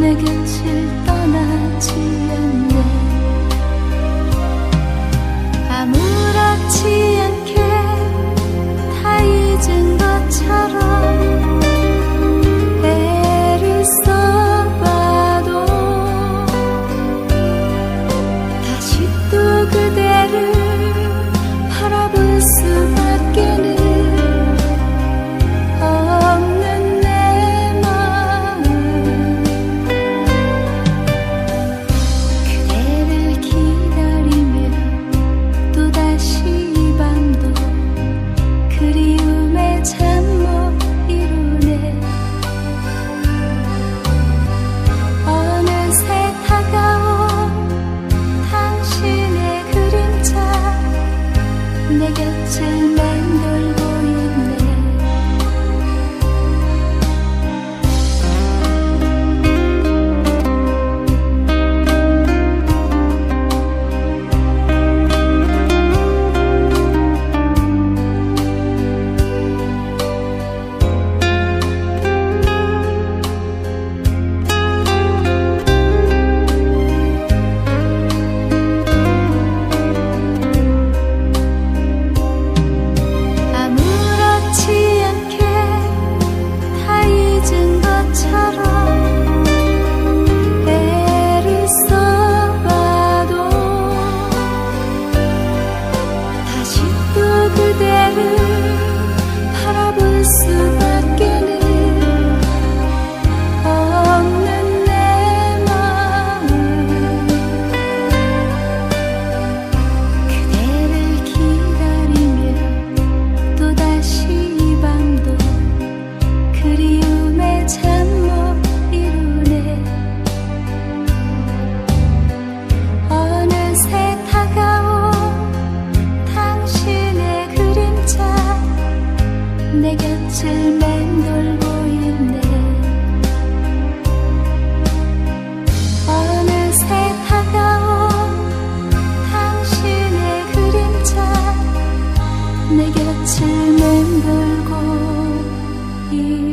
내곁을 떠나지 않는 내 내 곁을 맴돌고 있네. 어느새 다가온 당신의 그림자 내 곁을 맴돌고 있네.